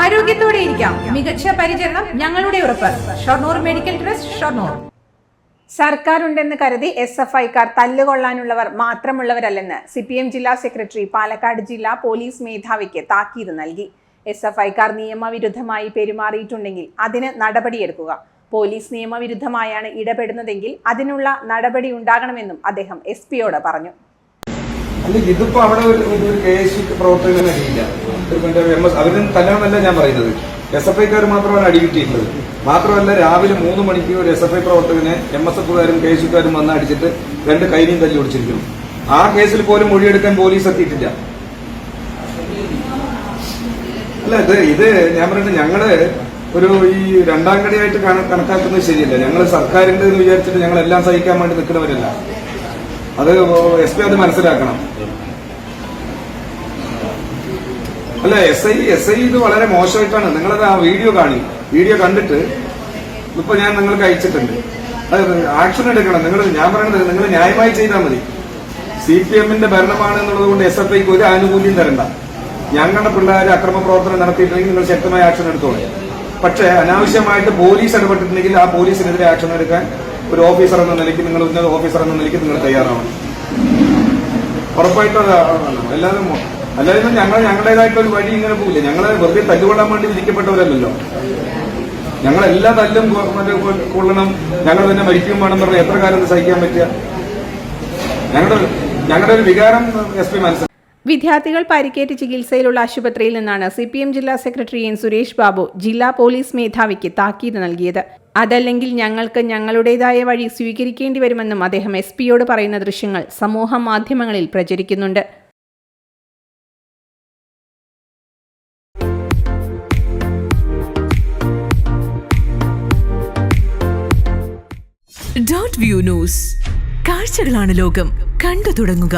ആരോഗ്യത്തോടെ ഇരിക്കാം. മികച്ച പരിചരണം ഞങ്ങളുടെ ഉറപ്പ്. Shoranur medical trust Shoranur. സർക്കാരുണ്ടെന്ന് കരുതി എസ് എഫ് ഐക്കാർ തല്ലുകൊള്ളാനുള്ളവർ മാത്രമുള്ളവരല്ലെന്ന് സി പി എം ജില്ലാ സെക്രട്ടറി പാലക്കാട് ജില്ലാ പോലീസ് മേധാവിക്ക് താക്കീത് നൽകി. എസ് എഫ് ഐക്കാർ നിയമവിരുദ്ധമായി പെരുമാറിയിട്ടുണ്ടെങ്കിൽ അതിന് നടപടിയെടുക്കുക. പോലീസ് നിയമവിരുദ്ധമായാണ് ഇടപെടുന്നതെങ്കിൽ അതിനുള്ള നടപടി ഉണ്ടാകണമെന്നും അദ്ദേഹം എസ് പിയോട് പറഞ്ഞു. അല്ല ഇതിപ്പോ അവിടെ ഒരു ഒരു കെ എസ് പ്രവർത്തകന് അടിയില്ല. അവരും തല്ലാന്നല്ല ഞാൻ പറയുന്നത്. എസ് എഫ് ഐക്കാർ മാത്രമാണ് അടി മാത്രമല്ല രാവിലെ മൂന്ന് മണിക്ക് ഒരു എസ് എഫ് ഐ പ്രവർത്തകനെ എം എസ് എഫുകാരും കെ എസ് യുക്കാരും വന്ന് അടിച്ചിട്ട് രണ്ട് കൈനിയും തല്ലി ഒടിച്ചിരിക്കുന്നു. ആ കേസിൽ പോലും മൊഴിയെടുക്കാൻ പോലീസ് എത്തിയിട്ടില്ല. അല്ല ഇത് ഇത് ഞാൻ പറയുന്നത് ഞങ്ങൾ ഒരു ഈ രണ്ടാം കടിയായിട്ട് കണക്കാക്കുന്നത് ശരിയല്ല. ഞങ്ങൾ സർക്കാരിന്റെ എന്ന് വിചാരിച്ചിട്ട് ഞങ്ങൾ എല്ലാം സഹിക്കാൻ വേണ്ടി നിൽക്കുന്നവരല്ല. അത് എസ് പി അത് മനസ്സിലാക്കണം. അല്ല എസ് ഐ എസ് ഐ ഇത് വളരെ മോശമായിട്ടാണ്. നിങ്ങളത് ആ വീഡിയോ കാണി. വീഡിയോ കണ്ടിട്ട് ഇപ്പൊ ഞാൻ നിങ്ങൾക്ക് അയച്ചിട്ടുണ്ട്. അത് ആക്ഷൻ എടുക്കണം. നിങ്ങൾ ഞാൻ പറയുന്നത് നിങ്ങൾ ന്യായമായി ചെയ്താൽ മതി. സി പി എമ്മിന്റെ ഭരണമാണ് എന്നുള്ളത് കൊണ്ട് എസ് എഫ് ഐക്ക് ഒരു ആനുകൂല്യം തരണ്ട. ഞങ്ങളുടെ പിള്ളേർ അക്രമ പ്രവർത്തനം നടത്തിയിട്ടുണ്ടെങ്കിൽ നിങ്ങൾ ശക്തമായ ആക്ഷൻ എടുത്തോളൂ. പക്ഷേ അനാവശ്യമായിട്ട് പോലീസ് ഇടപെട്ടിട്ടുണ്ടെങ്കിൽ ആ പോലീസിനെതിരെ ആക്ഷൻ എടുക്കാൻ ഒരു ഓഫീസർ എന്ന നിലയ്ക്ക് നിങ്ങൾ ഉന്നത ഓഫീസർ എന്ന നിലയ്ക്ക് നിങ്ങൾ തയ്യാറാവണം. ഉറപ്പായിട്ടും എല്ലാവരും. അല്ലാതെ ഞങ്ങൾ ഞങ്ങളുടേതായിട്ടുള്ള ഒരു വഴി ഇങ്ങനെ പോകില്ല ഞങ്ങളെ വെറുതെ തല്ലുകൊള്ളാൻ വേണ്ടി വിധിക്കപ്പെട്ടവരല്ലല്ലോ. ഞങ്ങൾ എല്ലാ തല്ലും കൊള്ളണം. ഞങ്ങൾ തന്നെ മരിക്കും വേണം പറഞ്ഞാൽ എത്ര കാലം സഹിക്കാൻ പറ്റുക? ഞങ്ങളുടെ ഞങ്ങളുടെ ഒരു വികാരം എസ് പി മനസ്സിലാക്കി. വിദ്യാർത്ഥികൾ പരിക്കേറ്റ് ചികിത്സയിലുള്ള ആശുപത്രിയിൽ നിന്നാണ് സി പി എം ജില്ലാ സെക്രട്ടറി എൻ സുരേഷ് ബാബു ജില്ലാ പോലീസ് മേധാവിക്ക് താക്കീത് നൽകിയത്. അതല്ലെങ്കിൽ ഞങ്ങൾക്ക് ഞങ്ങളുടേതായ വഴി സ്വീകരിക്കേണ്ടി വരുമെന്നും അദ്ദേഹം എസ് പിയോട് പറയുന്ന ദൃശ്യങ്ങൾ സമൂഹ മാധ്യമങ്ങളിൽ പ്രചരിക്കുന്നുണ്ട്. ഡോട്ട് വ്യൂ ന്യൂസ് കാഴ്ചകളാണ് ലോകം. കണ്ടു തുടങ്ങുക.